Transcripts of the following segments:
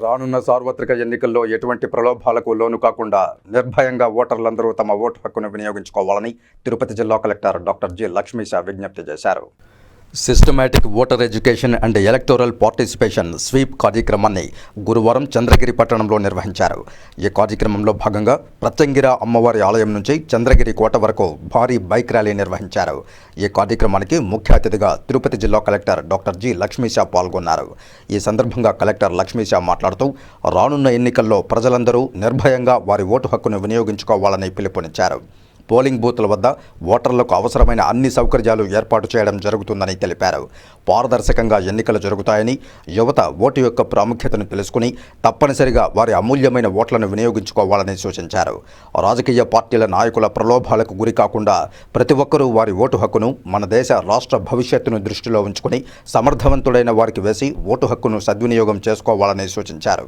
రానున్న సార్వత్రిక ఎన్నికల్లో ఎటువంటి ప్రలోభాలకు లోను కాకుండా నిర్భయంగా ఓటర్లందరూ తమ ఓటు హక్కును వినియోగించుకోవాలని తిరుపతి జిల్లా కలెక్టర్ డాక్టర్ జి లక్ష్మీశా విజ్ఞప్తి చేశారు. Systematic voter education and electoral participation sweep కార్యక్రమాన్ని గురువారం చంద్రగిరి పట్టణంలో నిర్వహించారు. ఈ కార్యక్రమంలో భాగంగా ప్రత్యంగిర అమ్మవారి ఆలయం నుంచి చంద్రగిరి కోట వరకు భారీ బైక్ ర్యాలీ నిర్వహించారు. ఈ కార్యక్రమానికి ముఖ్య అతిథిగా తిరుపతి జిల్లా కలెక్టర్ డాక్టర్ జి లక్ష్మీషా పాల్గొన్నారు. ఈ సందర్భంగా కలెక్టర్ లక్ష్మీషా మాట్లాడుతూ రానున్న ఎన్నికల్లో ప్రజలందరూ నిర్భయంగా వారి ఓటు హక్కును వినియోగించుకోవాలని పిలుపునిచ్చారు. పోలింగ్ బూత్ల వద్ద ఓటర్లకు అవసరమైన అన్ని సౌకర్యాలు ఏర్పాటు చేయడం జరుగుతుందని తెలిపారు. పారదర్శకంగా ఎన్నికలు జరుగుతాయని యువత ఓటు యొక్క ప్రాముఖ్యతను తెలుసుకుని తప్పనిసరిగా వారి అమూల్యమైన ఓట్లను వినియోగించుకోవాలని సూచించారు. రాజకీయ పార్టీల నాయకుల ప్రలోభాలకు గురి కాకుండా ప్రతి ఒక్కరూ వారి ఓటు హక్కును మన దేశ రాష్ట్ర భవిష్యత్తును దృష్టిలో ఉంచుకుని సమర్థవంతుడైన వారికి వేసి ఓటు హక్కును సద్వినియోగం చేసుకోవాలని సూచించారు.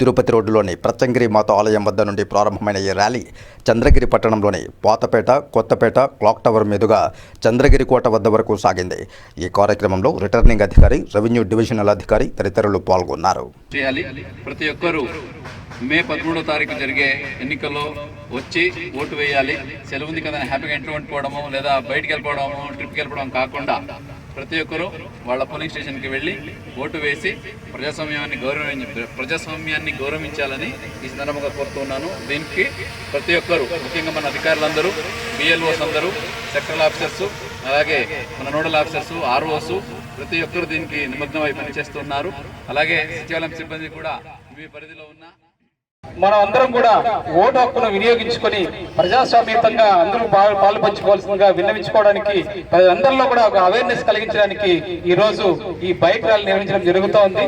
తిరుపతి రోడ్డులోని ప్రత్యంగిరి మాత ఆలయం వద్ద నుండి ప్రారంభమైన ఈ ర్యాలీ చంద్రగిరి పట్టణంలోని పాతపేట కొత్తపేట క్లాక్ టవర్ మీదుగా చంద్రగిరి కోట వద్ద వరకు సాగింది. ఈ కార్యక్రమంలో రిటర్నింగ్ అధికారి రెవెన్యూ డివిజనల్ అధికారి తదితరులు పాల్గొన్నారు. చేయాలి. ప్రతి ఒక్కరూ మే పదమూడో తారీఖు జరిగే ఎన్నికల్లో వచ్చి ఓటు వేయాలి. సెలవు ఉంది కదా హ్యాపీగా ఇంట్లో ఉండిపోవడము లేదా బయటికి వెళ్ళిపోవడము ట్రిప్కి వెళ్ళిపోవడం కాకుండా ప్రతి ఒక్కరూ వాళ్ళ పోలింగ్ స్టేషన్కి వెళ్ళి ఓటు వేసి ప్రజాస్వామ్యాన్ని గౌరవించ ప్రజాస్వామ్యాన్ని గౌరవించాలని ఈ సందర్భంగా కోరుతున్నాను. దీనికి ప్రతి ఒక్కరూ ముఖ్యంగా మన అధికారులందరూ బిఎల్ఓస్ అందరూ సెక్టరల్ ఆఫీసర్స్ అలాగే మన నోడల్ ఆఫీసర్స్ ఆర్ఓస్ ప్రతి ఒక్కరు దీనికి నిమగ్నమై పనిచేస్తున్నారు. అలాగే సచివాలయం సిబ్బంది కూడా మీ పరిధిలో ఉన్న మనం అందరం కూడా ఓటు హక్కును వినియోగించుకొని ప్రజాస్వామ్యతంగా అందరూ పాలు పంచుకోవాల్సిందిగా విన్నవించుకోవడానికి అందరిలో కూడా ఒక అవేర్నెస్ కలిగించడానికి ఈ రోజు ఈ బైక్ ర్యాలీ నిర్వహించడం జరుగుతోంది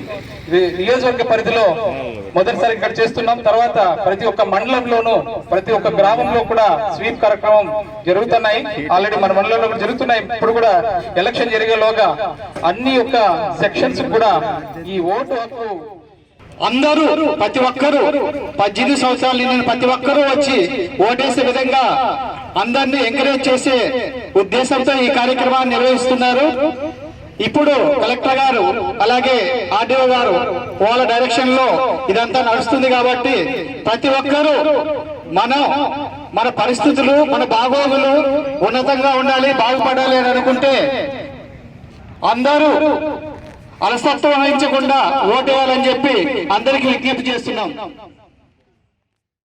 నియోజకవర్గ పరిధిలో మొదటిసారి ఇక్కడ చేస్తున్నాం. తర్వాత ప్రతి ఒక్క మండలంలోనూ ప్రతి ఒక్క గ్రామంలో కూడా స్వీప్ కార్యక్రమం జరుగుతున్నాయి. ఆల్రెడీ మన మండలంలో కూడా జరుగుతున్నాయి. ఇప్పుడు కూడా ఎలక్షన్ జరిగేలోగా అన్ని యొక్క సెక్షన్స్ కూడా ఈ ఓటు హక్కు అందరూ ప్రతి ఒక్కరూ పద్దెనిమిది సంవత్సరాలు నిండిన ప్రతి ఒక్కరూ వచ్చి ఓటేసే విధంగా అందరినీ ఎంకరేజ్ చేసే ఉద్దేశంతో ఈ కార్యక్రమాన్ని నిర్వహిస్తున్నారు. ఇప్పుడు కలెక్టర్ గారు అలాగే ఆర్డీఓ గారు వాళ్ళ డైరెక్షన్లో ఇదంతా నడుస్తుంది కాబట్టి ప్రతి ఒక్కరూ మనం మన పరిస్థితులు మన బాగోగులు ఉన్నతంగా ఉండాలి బాగుపడాలి అని అనుకుంటే అందరూ అలసత్వం వహించకుండా ఓటేయాలని చెప్పి అందరికీ విజ్ఞప్తి చేస్తున్నాం.